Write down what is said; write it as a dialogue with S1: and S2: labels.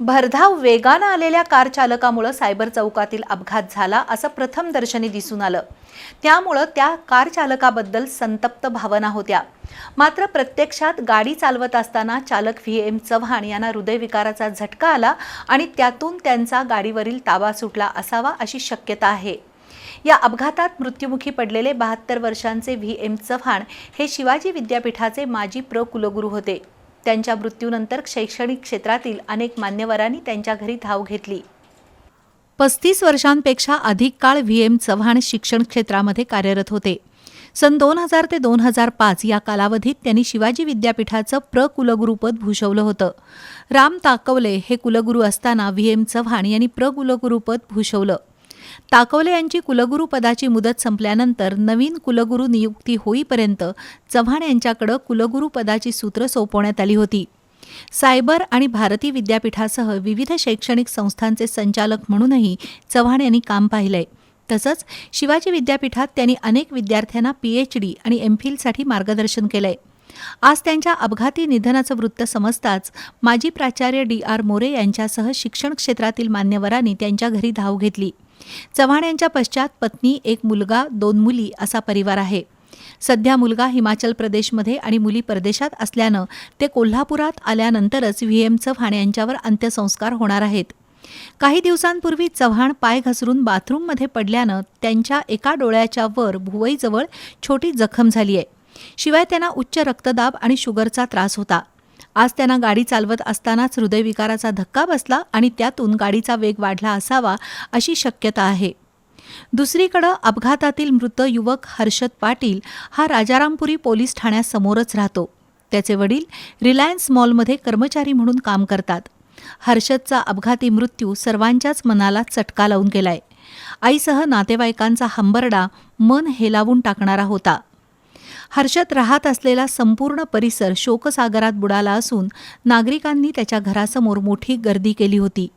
S1: भरधाव वेगानं आलेल्या कार चालकामुळं सायबर चौकातील अपघात झाला असं प्रथमदर्शनी दिसून आलं. त्यामुळं त्या कार चालकाबद्दल संतप्त भावना होत्या. मात्र प्रत्यक्षात गाडी चालवत असताना चालक व्ही एम चव्हाण यांना हृदयविकाराचा झटका आला आणि त्यातून त्यांचा गाडीवरील ताबा सुटला असावा अशी शक्यता आहे. या अपघातात मृत्युमुखी पडलेले बहात्तर वर्षांचे व्ही एम चव्हाण हे शिवाजी विद्यापीठाचे माजी प्र कुलगुरू होते. त्यांच्या मृत्यूनंतर शैक्षणिक क्षेत्रातील अनेक मान्यवरांनी त्यांच्या घरी धाव घेतली. पस्तीस वर्षांपेक्षा अधिक काळ व्ही एम चव्हाण शिक्षण क्षेत्रामध्ये कार्यरत होते. सन दोन हजार ते दोन हजार पाच या कालावधीत त्यांनी शिवाजी विद्यापीठाचं प्र कुलगुरुपद भूषवलं होतं. राम ताकवले हे कुलगुरू असताना व्ही एम चव्हाण यांनी प्रकुलगुरुपद भूषवलं. ताकवले यांची कुलगुरू पदाची मुदत संपल्यानंतर नवीन कुलगुरू नियुक्ती होईपर्यंत चव्हाण यांच्याकडं कुलगुरू पदाची सूत्र सोपवण्यात आली होती. सायबर आणि भारती विद्यापीठासह विविध शैक्षणिक संस्थांचे संचालक म्हणूनही चव्हाण यांनी काम पाहिलंय. तसंच शिवाजी विद्यापीठात त्यांनी अनेक विद्यार्थ्यांना पीएच डी आणि एमफिलसाठी मार्गदर्शन केलंय. आज त्यांच्या अपघाती निधनाचं वृत्त समजताच माजी प्राचार्य डी आर मोरे यांच्यासह शिक्षण क्षेत्रातील मान्यवरांनी त्यांच्या घरी धाव घेतली. चव्हाण यांच्या पश्चात पत्नी एक मुलगा दोन मुली असा परिवार आहे. सध्या मुलगा हिमाचल प्रदेशमध्ये आणि मुली परदेशात असल्यानं ते कोल्हापुरात आल्यानंतरच व्ही एम चव्हाण यांच्यावर अंत्यसंस्कार होणार आहेत. काही दिवसांपूर्वी चव्हाण पाय घसरून बाथरूममध्ये पडल्यानं त्यांच्या एका डोळ्याच्या वर भुवईजवळ छोटी जखम झाली आहे शिवाय त्यांना उच्च रक्तदाब आणि शुगरचा त्रास होता. आज त्यांना गाडी चालवत असतानाच हृदयविकाराचा धक्का बसला आणि त्यातून गाडीचा वेग वाढला असावा अशी शक्यता आहे. दुसरीकडं अपघातातील मृत युवक हर्षद पाटील हा राजारामपुरी पोलीस ठाण्यासमोरच राहतो. त्याचे वडील रिलायन्स मॉलमध्ये कर्मचारी म्हणून काम करतात. हर्षदचा अपघाती मृत्यू सर्वांच्याच मनाला चटका लावून गेलाय. आईसह नातेवाईकांचा हंबरडा मन हेलावून टाकणारा होता. हर्षद राहत असलेला संपूर्ण परिसर शोकसागरात बुडाला असून नागरिकांनी त्याच्या घरासमोर मोठी गर्दी केली होती.